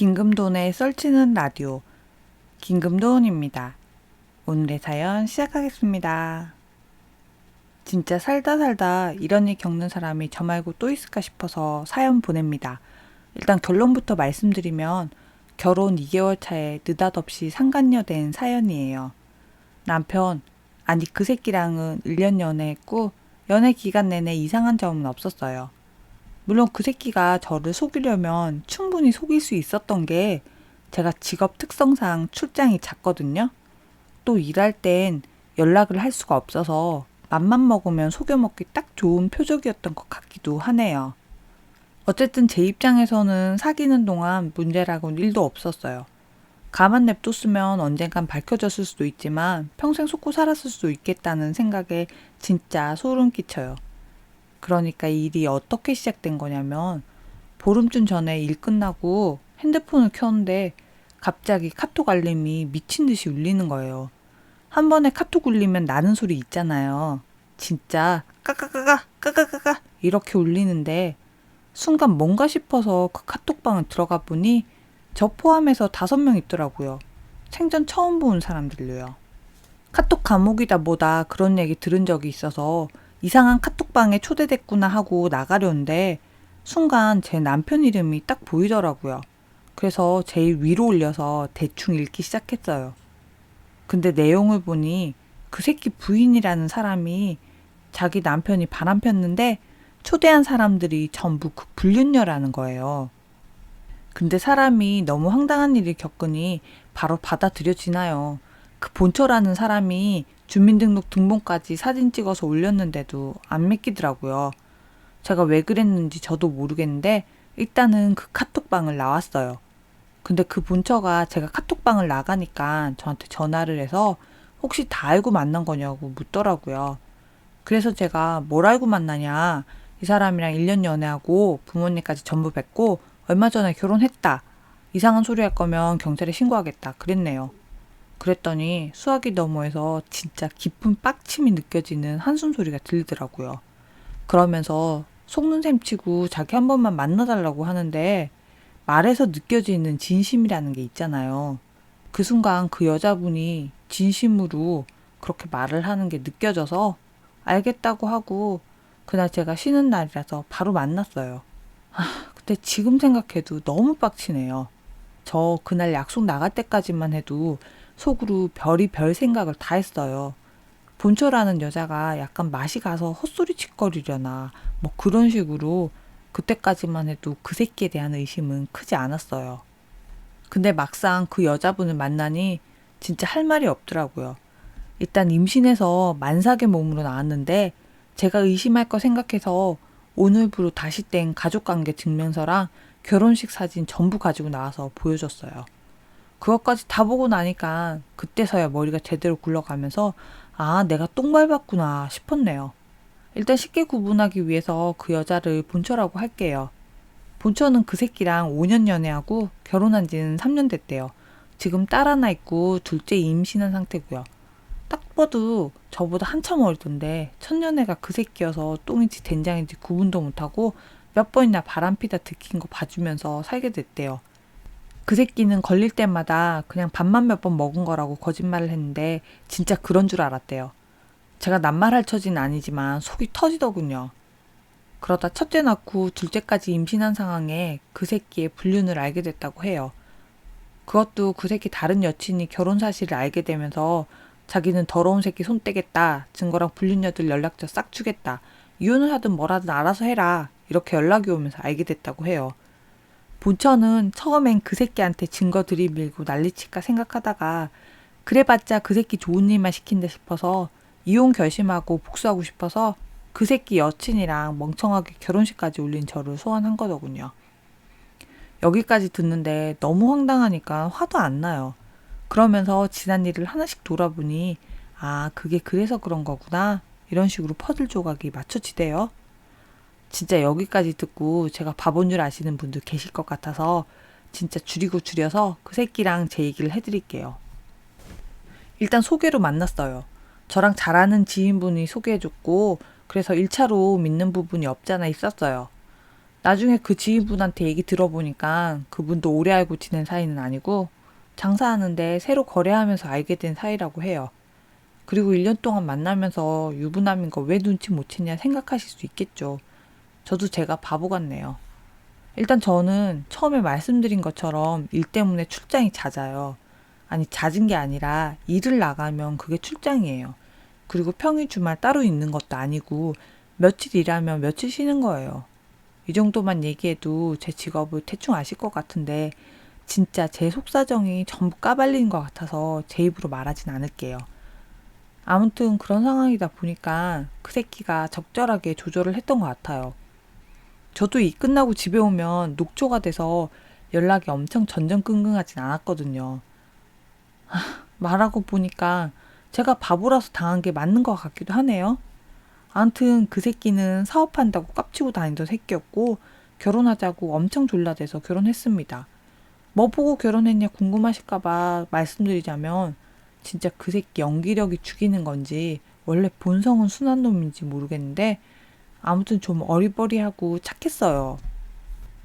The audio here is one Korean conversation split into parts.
긴금돈의 썰치는 라디오 긴금돈입니다. 오늘의 사연 시작하겠습니다. 진짜 살다 살다 이런 일 겪는 사람이 저 말고 또 있을까 싶어서 사연 보냅니다. 일단 결론부터 말씀드리면 결혼 2개월 차에 느닷없이 상간녀 된 사연이에요. 남편, 아니 그 새끼랑은 1년 연애했고 연애 기간 내내 이상한 점은 없었어요. 물론 그 새끼가 저를 속이려면 충분히 속일 수 있었던 게 제가 직업 특성상 출장이 잦거든요. 또 일할 땐 연락을 할 수가 없어서 맘만 먹으면 속여먹기 딱 좋은 표적이었던 것 같기도 하네요. 어쨌든 제 입장에서는 사귀는 동안 문제라고는 일도 없었어요. 가만 냅뒀으면 언젠간 밝혀졌을 수도 있지만 평생 속고 살았을 수도 있겠다는 생각에 진짜 소름 끼쳐요. 그러니까 이 일이 어떻게 시작된 거냐면 보름쯤 전에 일 끝나고 핸드폰을 켰는데 갑자기 카톡 알림이 미친 듯이 울리는 거예요. 한 번에 카톡 울리면 나는 소리 있잖아요. 진짜 까까까까 까까까까 이렇게 울리는데 순간 뭔가 싶어서 그 카톡방을 들어가 보니 저 포함해서 다섯 명 있더라고요. 생전 처음 본 사람들로요. 카톡 감옥이다 뭐다 그런 얘기 들은 적이 있어서 이상한 카톡방에 초대됐구나 하고 나가려는데 순간 제 남편 이름이 딱 보이더라고요. 그래서 제일 위로 올려서 대충 읽기 시작했어요. 근데 내용을 보니 그 새끼 부인이라는 사람이 자기 남편이 바람 폈는데 초대한 사람들이 전부 그 불륜녀라는 거예요. 근데 사람이 너무 황당한 일을 겪으니 바로 받아들여지나요. 그 본처라는 사람이 주민등록 등본까지 사진 찍어서 올렸는데도 안 믿기더라고요. 제가 왜 그랬는지 저도 모르겠는데 일단은 그 카톡방을 나왔어요. 근데 그 본처가 제가 카톡방을 나가니까 저한테 전화를 해서 혹시 다 알고 만난 거냐고 묻더라고요. 그래서 제가 뭘 알고 만나냐. 이 사람이랑 1년 연애하고 부모님까지 전부 뵙고 얼마 전에 결혼했다. 이상한 소리 할 거면 경찰에 신고하겠다. 그랬네요. 그랬더니 수화기 너머에서 진짜 깊은 빡침이 느껴지는 한숨 소리가 들리더라고요. 그러면서 속는 셈 치고 자기 한 번만 만나달라고 하는데 말에서 느껴지는 진심이라는 게 있잖아요. 그 순간 그 여자분이 진심으로 그렇게 말을 하는 게 느껴져서 알겠다고 하고 그날 제가 쉬는 날이라서 바로 만났어요. 아, 근데 지금 생각해도 너무 빡치네요. 저 그날 약속 나갈 때까지만 해도 속으로 별이 별 생각을 다 했어요. 본초라는 여자가 약간 맛이 가서 헛소리 칫거리려나 뭐 그런 식으로 그때까지만 해도 그 새끼에 대한 의심은 크지 않았어요. 근데 막상 그 여자분을 만나니 진짜 할 말이 없더라고요. 일단 임신해서 만삭의 몸으로 나왔는데 제가 의심할 거 생각해서 오늘부로 다시 뗀 가족관계 증명서랑 결혼식 사진 전부 가지고 나와서 보여줬어요. 그것까지 다 보고 나니까 그때서야 머리가 제대로 굴러가면서 아, 내가 똥 밟았구나 싶었네요. 일단 쉽게 구분하기 위해서 그 여자를 본처라고 할게요. 본처는 그 새끼랑 5년 연애하고 결혼한 지는 3년 됐대요. 지금 딸 하나 있고 둘째 임신한 상태고요. 딱 봐도 저보다 한참 어리던데 첫년애가 그 새끼여서 똥인지 된장인지 구분도 못하고 몇 번이나 바람피다 들킨 거 봐주면서 살게 됐대요. 그 새끼는 걸릴 때마다 그냥 밥만 몇 번 먹은 거라고 거짓말을 했는데 진짜 그런 줄 알았대요. 제가 낱말할 처지는 아니지만 속이 터지더군요. 그러다 첫째 낳고 둘째까지 임신한 상황에 그 새끼의 불륜을 알게 됐다고 해요. 그것도 그 새끼 다른 여친이 결혼 사실을 알게 되면서 자기는 더러운 새끼 손 떼겠다. 증거랑 불륜녀들 연락처 싹 주겠다. 이혼을 하든 뭐라든 알아서 해라. 이렇게 연락이 오면서 알게 됐다고 해요. 본처는 처음엔 그 새끼한테 증거 들이밀고 난리칠까 생각하다가 그래봤자 그 새끼 좋은 일만 시킨다 싶어서 이혼 결심하고 복수하고 싶어서 그 새끼 여친이랑 멍청하게 결혼식까지 올린 저를 소환한 거더군요. 여기까지 듣는데 너무 황당하니까 화도 안 나요. 그러면서 지난 일을 하나씩 돌아보니 아 그게 그래서 그런 거구나 이런 식으로 퍼즐 조각이 맞춰지대요. 진짜 여기까지 듣고 제가 바본 줄 아시는 분들 계실 것 같아서 진짜 줄이고 줄여서 그 새끼랑 제 얘기를 해드릴게요. 일단 소개로 만났어요. 저랑 잘 아는 지인분이 소개해줬고 그래서 1차로 믿는 부분이 없잖아 있었어요. 나중에 그 지인분한테 얘기 들어보니까 그분도 오래 알고 지낸 사이는 아니고 장사하는데 새로 거래하면서 알게 된 사이라고 해요. 그리고 1년 동안 만나면서 유부남인 거 왜 눈치 못 챘냐 생각하실 수 있겠죠. 저도 제가 바보 같네요. 일단 저는 처음에 말씀드린 것처럼 일 때문에 출장이 잦아요. 아니, 잦은 게 아니라 일을 나가면 그게 출장이에요. 그리고 평일 주말 따로 있는 것도 아니고 며칠 일하면 며칠 쉬는 거예요. 이 정도만 얘기해도 제 직업을 대충 아실 것 같은데 진짜 제 속사정이 전부 까발린 것 같아서 제 입으로 말하진 않을게요. 아무튼 그런 상황이다 보니까 그 새끼가 적절하게 조절을 했던 것 같아요. 저도 이 끝나고 집에 오면 녹초가 돼서 연락이 엄청 전전긍긍하진 않았거든요. 하, 말하고 보니까 제가 바보라서 당한 게 맞는 것 같기도 하네요. 아무튼 그 새끼는 사업한다고 깝치고 다니던 새끼였고 결혼하자고 엄청 졸라대서 결혼했습니다. 뭐 보고 결혼했냐 궁금하실까봐 말씀드리자면 진짜 그 새끼 연기력이 죽이는 건지 원래 본성은 순한 놈인지 모르겠는데 아무튼 좀 어리버리하고 착했어요.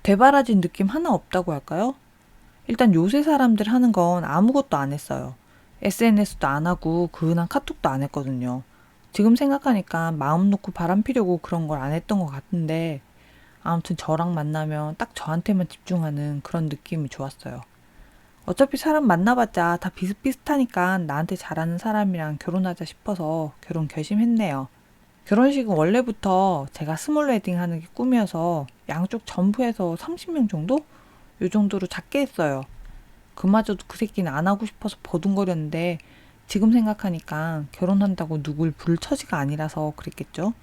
대바라진 느낌 하나 없다고 할까요? 일단 요새 사람들 하는 건 아무것도 안 했어요. SNS도 안 하고 그은한 카톡도 안 했거든요. 지금 생각하니까 마음 놓고 바람 피려고 그런 걸 안 했던 것 같은데 아무튼 저랑 만나면 딱 저한테만 집중하는 그런 느낌이 좋았어요. 어차피 사람 만나봤자 다 비슷비슷하니까 나한테 잘하는 사람이랑 결혼하자 싶어서 결혼 결심했네요. 결혼식은 원래부터 제가 스몰 웨딩 하는 게 꿈이어서 양쪽 전부 해서 30명 정도? 요 정도로 작게 했어요. 그마저도 그 새끼는 안 하고 싶어서 버둥거렸는데 지금 생각하니까 결혼한다고 누굴 부를 처지가 아니라서 그랬겠죠.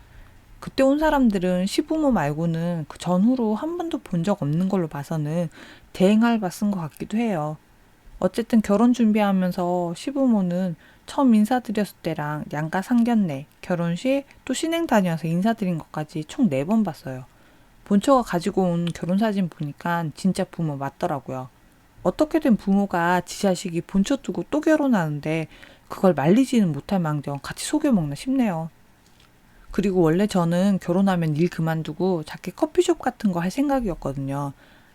그때 온 사람들은 시부모 말고는 그 전후로 한 번도 본 적 없는 걸로 봐서는 대행알바 쓴 것 같기도 해요. 어쨌든 결혼 준비하면서 시부모는 처음 인사드렸을 때랑 양가 상견례, 결혼식, 또 신행 다녀서 인사드린 것까지 총 네 번 봤어요. 본처가 가지고 온 결혼사진 보니까 진짜 부모 맞더라고요. 어떻게든 부모가 지 자식이 본처 두고 또 결혼하는데 그걸 말리지는 못할 망정 같이 속여먹나 싶네요. 그리고 원래 저는 결혼하면 일 그만두고 작게 커피숍 같은 거 할 생각이었거든요.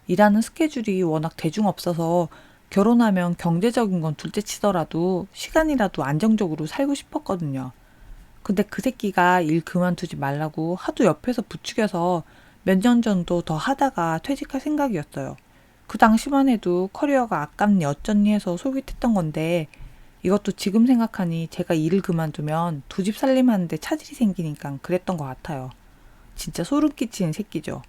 일하는 스케줄이 워낙 대중 없어서 결혼하면 경제적인 건 둘째 치더라도 시간이라도 안정적으로 살고 싶었거든요. 근데 그 새끼가 일 그만두지 말라고 하도 옆에서 부추겨서 몇 년 전도 더 하다가 퇴직할 생각이었어요. 그 당시만 해도 커리어가 아깝니 어쩌니 해서 솔깃했던 건데 이것도 지금 생각하니 제가 일을 그만두면 두 집 살림하는데 차질이 생기니까 그랬던 것 같아요. 진짜 소름 끼치는 새끼죠.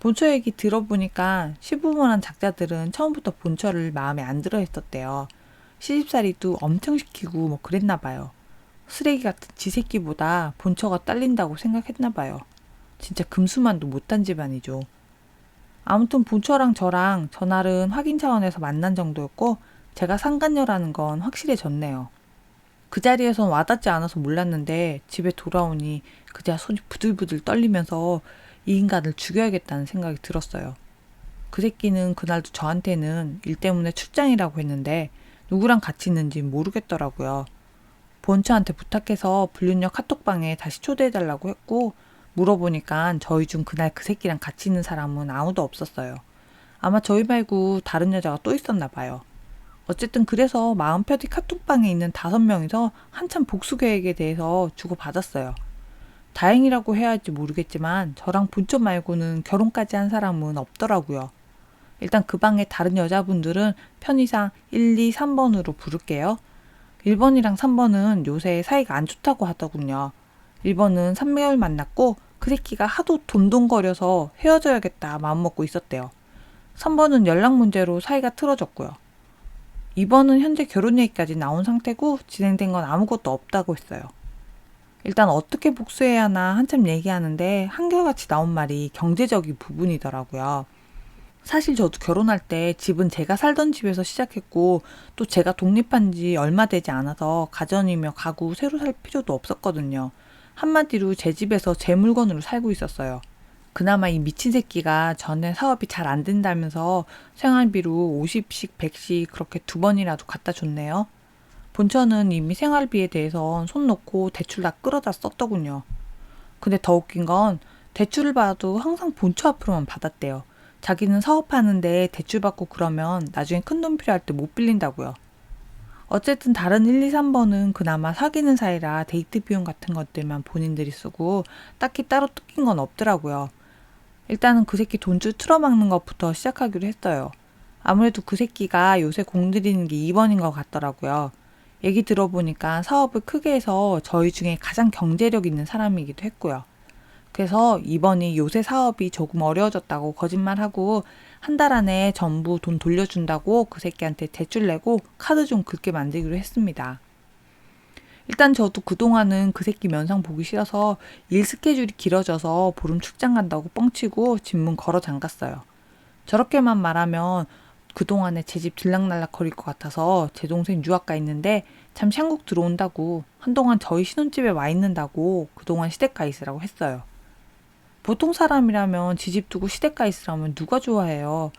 본처 얘기 들어보니까 시부모란 작자들은 처음부터 본처를 마음에 안 들어 했었대요. 시집살이도 엄청 시키고 뭐 그랬나 봐요. 쓰레기 같은 지 새끼보다 본처가 딸린다고 생각했나 봐요. 진짜 금수만도 못한 집안이죠. 아무튼 본처랑 저랑 전날은 확인 차원에서 만난 정도였고 제가 상간녀라는 건 확실해졌네요. 그 자리에선 와닿지 않아서 몰랐는데 집에 돌아오니 그자 손이 부들부들 떨리면서 이 인간을 죽여야겠다는 생각이 들었어요. 그 새끼는 그날도 저한테는 일 때문에 출장이라고 했는데 누구랑 같이 있는지 모르겠더라고요. 본처한테 부탁해서 불륜녀 카톡방에 다시 초대해달라고 했고 물어보니까 저희 중 그날 그 새끼랑 같이 있는 사람은 아무도 없었어요. 아마 저희 말고 다른 여자가 또 있었나 봐요. 어쨌든 그래서 마음 편히 카톡방에 있는 다섯 명이서 한참 복수 계획에 대해서 주고받았어요. 다행이라고 해야 할지 모르겠지만 저랑 본점 말고는 결혼까지 한 사람은 없더라고요. 일단 그 방에 다른 여자분들은 편의상 1, 2, 3번으로 부를게요. 1번이랑 3번은 요새 사이가 안 좋다고 하더군요. 1번은 3개월 만났고 그 새끼가 하도 돈돈거려서 헤어져야겠다 마음먹고 있었대요. 3번은 연락 문제로 사이가 틀어졌고요. 2번은 현재 결혼 얘기까지 나온 상태고 진행된 건 아무것도 없다고 했어요. 일단 어떻게 복수해야 하나 한참 얘기하는데 한결같이 나온 말이 경제적인 부분이더라고요. 사실 저도 결혼할 때 집은 제가 살던 집에서 시작했고 또 제가 독립한 지 얼마 되지 않아서 가전이며 가구 새로 살 필요도 없었거든요. 한마디로 제 집에서 제 물건으로 살고 있었어요. 그나마 이 미친 새끼가 전에 사업이 잘 안 된다면서 생활비로 50씩 100씩 그렇게 두 번이라도 갖다 줬네요. 본처는 이미 생활비에 대해선 손 놓고 대출 다 끌어다 썼더군요. 근데 더 웃긴 건 대출을 받아도 항상 본처 앞으로만 받았대요. 자기는 사업하는데 대출 받고 그러면 나중에 큰 돈 필요할 때 못 빌린다고요. 어쨌든 다른 1, 2, 3번은 그나마 사귀는 사이라 데이트 비용 같은 것들만 본인들이 쓰고 딱히 따로 뜯긴 건 없더라고요. 일단은 그 새끼 돈줄 틀어막는 것부터 시작하기로 했어요. 아무래도 그 새끼가 요새 공들이는 게 2번인 것 같더라고요. 얘기 들어보니까 사업을 크게 해서 저희 중에 가장 경제력 있는 사람이기도 했고요. 그래서 이번이 요새 사업이 조금 어려워졌다고 거짓말하고 한 달 안에 전부 돈 돌려준다고 그 새끼한테 대출 내고 카드 좀 긁게 만들기로 했습니다. 일단 저도 그동안은 그 새끼 면상 보기 싫어서 일 스케줄이 길어져서 보름 출장 간다고 뻥치고 집문 걸어 잠갔어요. 저렇게만 말하면 그동안에 제 집 들락날락 거릴 것 같아서 제 동생 유학 가 있는데 잠시 한국 들어온다고 한동안 저희 신혼집에 와 있는다고 그동안 시댁 가 있으라고 했어요. 보통 사람이라면 지집 두고 시댁 가 있으라면 누가 좋아해요.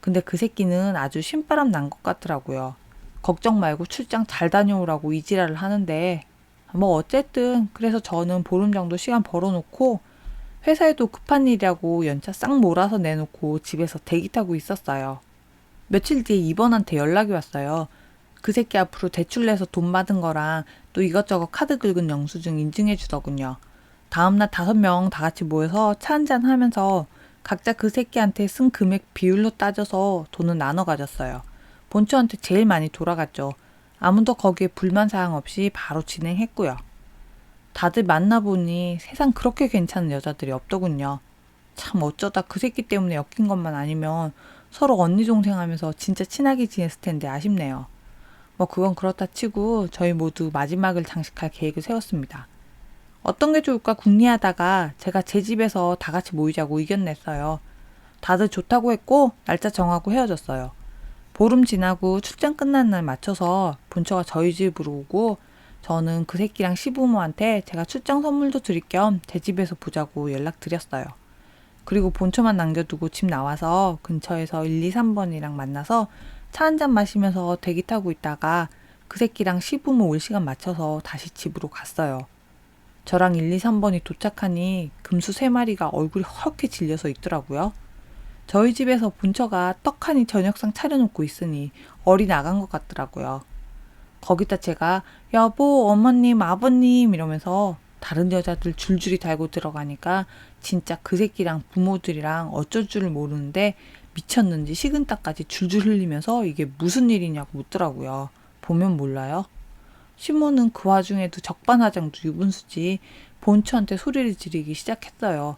근데 그 새끼는 아주 신바람 난 것 같더라고요. 걱정 말고 출장 잘 다녀오라고 이지랄을 하는데 뭐 어쨌든 그래서 저는 보름 정도 시간 벌어놓고 회사에도 급한 일이라고 연차 싹 몰아서 내놓고 집에서 대기 타고 있었어요. 며칠 뒤에 이번한테 연락이 왔어요. 그 새끼 앞으로 대출 내서 돈 받은 거랑 또 이것저것 카드 긁은 영수증 인증해 주더군요. 다음날 다섯 명 다 같이 모여서 차 한잔 하면서 각자 그 새끼한테 쓴 금액 비율로 따져서 돈을 나눠 가졌어요. 본처한테 제일 많이 돌아갔죠. 아무도 거기에 불만 사항 없이 바로 진행했고요. 다들 만나보니 세상 그렇게 괜찮은 여자들이 없더군요. 참 어쩌다 그 새끼 때문에 엮인 것만 아니면 서로 언니 동생 하면서 진짜 친하게 지냈을 텐데 아쉽네요. 뭐 그건 그렇다 치고 저희 모두 마지막을 장식할 계획을 세웠습니다. 어떤 게 좋을까 궁리하다가 제가 제 집에서 다 같이 모이자고 의견 냈어요. 다들 좋다고 했고 날짜 정하고 헤어졌어요. 보름 지나고 출장 끝난 날 맞춰서 본처가 저희 집으로 오고 저는 그 새끼랑 시부모한테 제가 출장 선물도 드릴 겸 제 집에서 보자고 연락드렸어요. 그리고 본처만 남겨두고 집 나와서 근처에서 1, 2, 3번이랑 만나서 차 한 잔 마시면서 대기 타고 있다가 그 새끼랑 시부모 올 시간 맞춰서 다시 집으로 갔어요. 저랑 1, 2, 3번이 도착하니 금수 세 마리가 얼굴이 허옇게 질려서 있더라고요. 저희 집에서 본처가 떡하니 저녁상 차려놓고 있으니 어리 나간 것 같더라고요. 거기다 제가 여보, 어머님, 아버님 이러면서 다른 여자들 줄줄이 달고 들어가니까 진짜 그 새끼랑 부모들이랑 어쩔 줄을 모르는데 미쳤는지 식은땀까지 줄줄 흘리면서 이게 무슨 일이냐고 묻더라고요. 보면 몰라요. 시몬은 그 와중에도 적반하장도 유분수지 본처한테 소리를 지르기 시작했어요.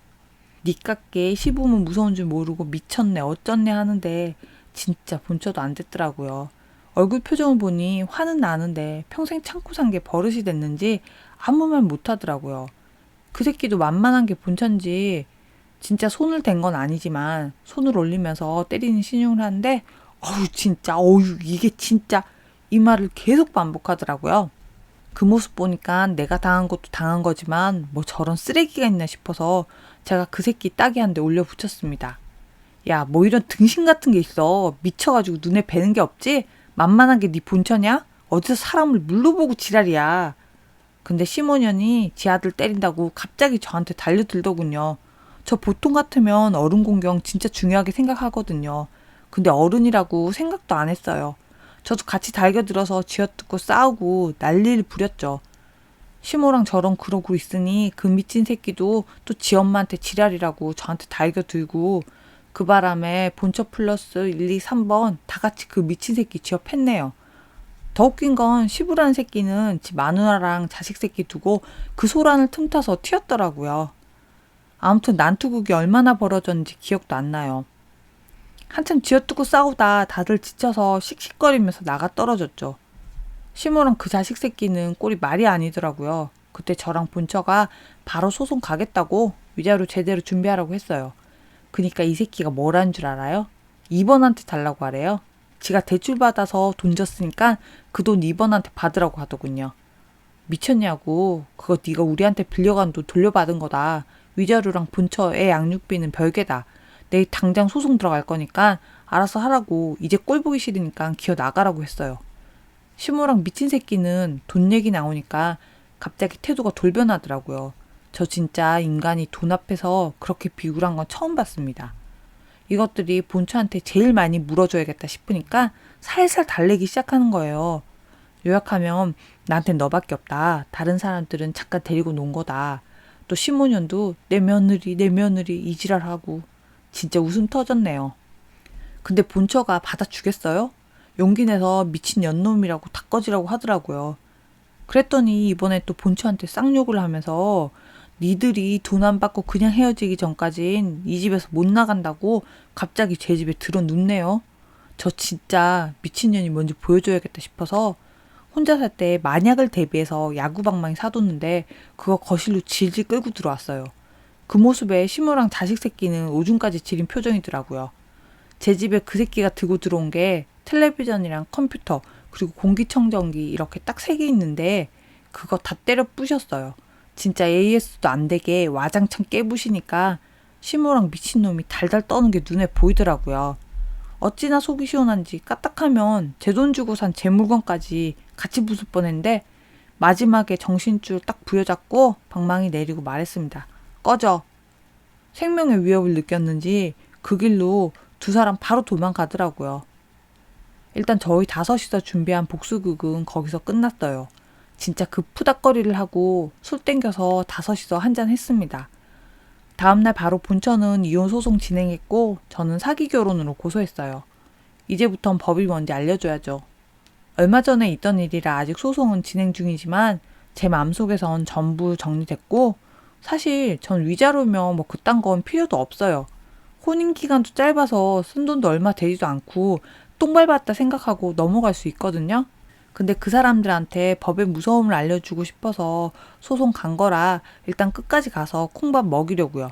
니깎게 시부모 무서운 줄 모르고 미쳤네 어쩌네 하는데 진짜 본처도 안 됐더라고요. 얼굴 표정을 보니 화는 나는데 평생 참고 산 게 버릇이 됐는지 아무 말 못하더라고요. 그 새끼도 만만한 게 본처인지 진짜 손을 댄 건 아니지만 손을 올리면서 때리는 신용을 하는데 어우 진짜 어우 이게 진짜 이 말을 계속 반복하더라고요. 그 모습 보니까 내가 당한 것도 당한 거지만 뭐 저런 쓰레기가 있나 싶어서 제가 그 새끼 대 올려 붙였습니다. 야, 뭐 이런 등신 같은 게 있어. 미쳐가지고 눈에 뵈는 게 없지? 만만한 게 네 본처냐? 어디서 사람을 물로 보고 지랄이야. 근데 시모년이 지 아들 때린다고 갑자기 저한테 달려들더군요. 저 보통 같으면 어른 공경 진짜 중요하게 생각하거든요. 근데 어른이라고 생각도 안 했어요. 저도 같이 달겨들어서 쥐어뜯고 싸우고 난리를 부렸죠. 시모랑 저랑 그러고 있으니 그 미친 새끼도 또 지 엄마한테 지랄이라고 저한테 달겨들고 그 바람에 본처 플러스 1, 2, 3번 다 같이 그 미친 새끼 지업했네요. 더 웃긴 건 시부라는 새끼는 지 마누라랑 자식 새끼 두고 그 소란을 틈타서 튀었더라고요. 아무튼 난투극이 얼마나 벌어졌는지 기억도 안 나요. 한참 쥐어뜯고 싸우다 다들 지쳐서 씩씩거리면서 나가 떨어졌죠. 시모랑 그 자식 새끼는 꼴이 말이 아니더라고요. 그때 저랑 본처가 바로 소송 가겠다고 위자료 제대로 준비하라고 했어요. 그니까 이 새끼가 뭐라는 줄 알아요? 2번한테 달라고 하래요. 지가 대출 받아서 돈 줬으니까 그돈 2번한테 받으라고 하더군요. 미쳤냐고. 그거 네가 우리한테 빌려간 돈 돌려받은 거다. 위자료랑 본처 애 양육비는 별개다. 내일 당장 소송 들어갈 거니까 알아서 하라고 이제 꼴 보기 싫으니까 기어 나가라고 했어요. 시모랑 미친 새끼는 돈 얘기 나오니까 갑자기 태도가 돌변하더라고요. 저 진짜 인간이 돈 앞에서 그렇게 비굴한 건 처음 봤습니다. 이것들이 본처한테 제일 많이 물어줘야겠다 싶으니까 살살 달래기 시작하는 거예요. 요약하면 나한텐 너밖에 없다. 다른 사람들은 잠깐 데리고 논 거다. 또 15년도 내 며느리 내 며느리 이지랄하고 진짜 웃음 터졌네요. 근데 본처가 받아주겠어요? 용기 내서 미친 연놈이라고 다 꺼지라고 하더라고요. 그랬더니 이번에 또 본처한테 쌍욕을 하면서 니들이 돈 안 받고 그냥 헤어지기 전까진 이 집에서 못 나간다고 갑자기 제 집에 들어눕네요. 저 진짜 미친년이 뭔지 보여줘야겠다 싶어서 혼자 살 때 만약을 대비해서 야구방망이 사뒀는데 그거 거실로 질질 끌고 들어왔어요. 그 모습에 시모랑 자식 새끼는 오줌까지 지린 표정이더라고요. 제 집에 그 새끼가 들고 들어온 게 텔레비전이랑 컴퓨터 그리고 공기청정기 이렇게 딱 세 개 있는데 그거 다 때려 부셨어요. 진짜 AS도 안 되게 와장창 깨부시니까 시모랑 미친놈이 달달 떠는 게 눈에 보이더라고요. 어찌나 속이 시원한지 까딱하면 제 돈 주고 산 제 물건까지 같이 부술 뻔했는데 마지막에 정신줄 딱 부여잡고 방망이 내리고 말했습니다. 꺼져. 생명의 위협을 느꼈는지 그 길로 두 사람 바로 도망가더라고요. 일단 저희 다섯이서 준비한 복수극은 거기서 끝났어요. 진짜 그 푸닥거리를 하고 술 땡겨서 다섯이서 한잔 했습니다. 다음날 바로 본처는 이혼 소송 진행했고 저는 사기 결혼으로 고소했어요. 이제부턴 법이 뭔지 알려줘야죠. 얼마 전에 있던 일이라 아직 소송은 진행 중이지만 제 마음속에선 전부 정리됐고 사실 전 위자료며 뭐 그딴 건 필요도 없어요. 혼인 기간도 짧아서 쓴 돈도 얼마 되지도 않고 똥 밟았다 생각하고 넘어갈 수 있거든요. 근데 그 사람들한테 법의 무서움을 알려주고 싶어서 소송 간 거라 일단 끝까지 가서 콩밥 먹이려고요.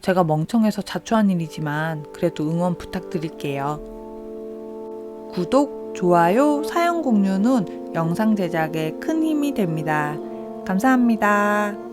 제가 멍청해서 자초한 일이지만 그래도 응원 부탁드릴게요. 구독, 좋아요, 사연 공유는 영상 제작에 큰 힘이 됩니다. 감사합니다.